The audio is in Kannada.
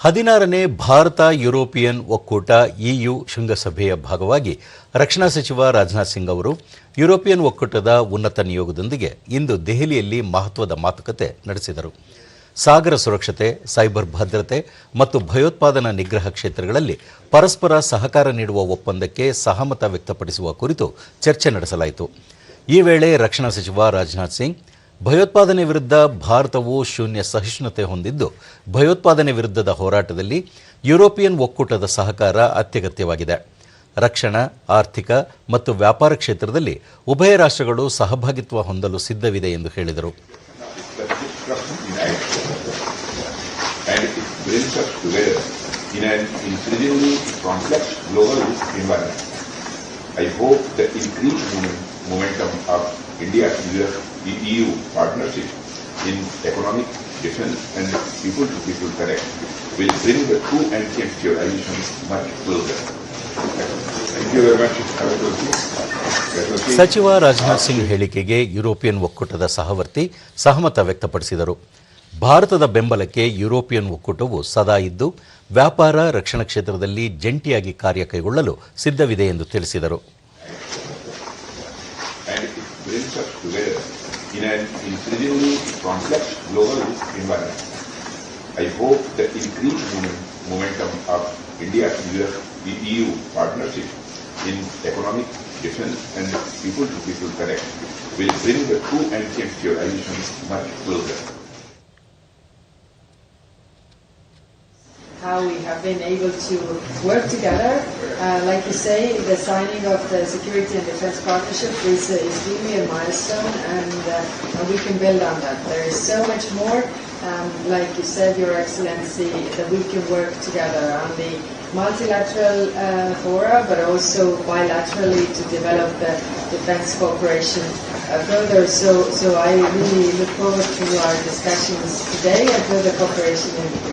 ಹದಿನಾರನೇ ಭಾರತ ಯುರೋಪಿಯನ್ ಒಕ್ಕೂಟ ಇಯು ಶೃಂಗಸಭೆಯ ಭಾಗವಾಗಿ ರಕ್ಷಣಾ ಸಚಿವ ರಾಜನಾಥ್ ಸಿಂಗ್ ಅವರು ಯುರೋಪಿಯನ್ ಒಕ್ಕೂಟದ ಉನ್ನತ ನಿಯೋಗದೊಂದಿಗೆ ಇಂದು ದೆಹಲಿಯಲ್ಲಿ ಮಹತ್ವದ ಮಾತುಕತೆ ನಡೆಸಿದರು. ಸಾಗರ ಸುರಕ್ಷತೆ, ಸೈಬರ್ ಭದ್ರತೆ ಮತ್ತು ಭಯೋತ್ಪಾದನಾ ನಿಗ್ರಹ ಕ್ಷೇತ್ರಗಳಲ್ಲಿ ಪರಸ್ಪರ ಸಹಕಾರ ನೀಡುವ ಒಪ್ಪಂದಕ್ಕೆ ಸಹಮತ ವ್ಯಕ್ತಪಡಿಸುವ ಕುರಿತು ಚರ್ಚೆ ನಡೆಸಲಾಯಿತು. ಈ ವೇಳೆ ರಕ್ಷಣಾ ಸಚಿವ ರಾಜನಾಥ್ ಸಿಂಗ್ ಭಯೋತ್ಪಾದನೆ ವಿರುದ್ಧ ಭಾರತವು ಶೂನ್ಯ ಸಹಿಷ್ಣುತೆ ಹೊಂದಿದ್ದು, ಭಯೋತ್ಪಾದನೆ ವಿರುದ್ಧದ ಹೋರಾಟದಲ್ಲಿ ಯುರೋಪಿಯನ್ ಒಕ್ಕೂಟದ ಸಹಕಾರ ಅತ್ಯಗತ್ಯವಾಗಿದೆ. ರಕ್ಷಣಾ, ಆರ್ಥಿಕ ಮತ್ತು ವ್ಯಾಪಾರ ಕ್ಷೇತ್ರದಲ್ಲಿ ಉಭಯ ರಾಷ್ಟ್ರಗಳು ಸಹಭಾಗಿತ್ವ ಹೊಂದಲು ಸಿದ್ಧವಿದೆ ಎಂದು ಹೇಳಿದರು. India's EU partnership in economic, defense and people-to-people connect will bring the two ancient civilizations much closer. ಸಚಿವ ರಾಜನಾಥ್ ಸಿಂಗ್ ಹೇಳಿಕೆಗೆ ಯುರೋಪಿಯನ್ ಒಕ್ಕೂಟದ ಸಹವರ್ತಿ ಸಹಮತ ವ್ಯಕ್ತಪಡಿಸಿದರು ಭಾರತದ ಬೆಂಬಲಕ್ಕೆ ಯುರೋಪಿಯನ್ ಒಕ್ಕೂಟವು ಸದಾ ಇದ್ದು ವ್ಯಾಪಾರ ರಕ್ಷಣಾ ಕ್ಷೇತ್ರದಲ್ಲಿ ಜಂಟಿಯಾಗಿ ಕಾರ್ಯ ಕೈಗೊಳ್ಳಲು ಸಿದ್ಧವಿದೆ ಎಂದು ತಿಳಿಸಿದರು together in an increasingly complex global environment. I hope the increased momentum of India's EU partnership in economic, defense and people-to-people connect will bring the two ancient civilizations much closer. How we have been able to work together. Uh, like you say, the signing of the Security and Defense Partnership is, uh, is really a milestone and, uh, we can build on that. There is so much more, um, like you said, Your Excellency, that we can work together on the multilateral uh, fora, but also bilaterally to develop the defense cooperation uh, further. So, so I really look forward to our discussions today and further cooperation in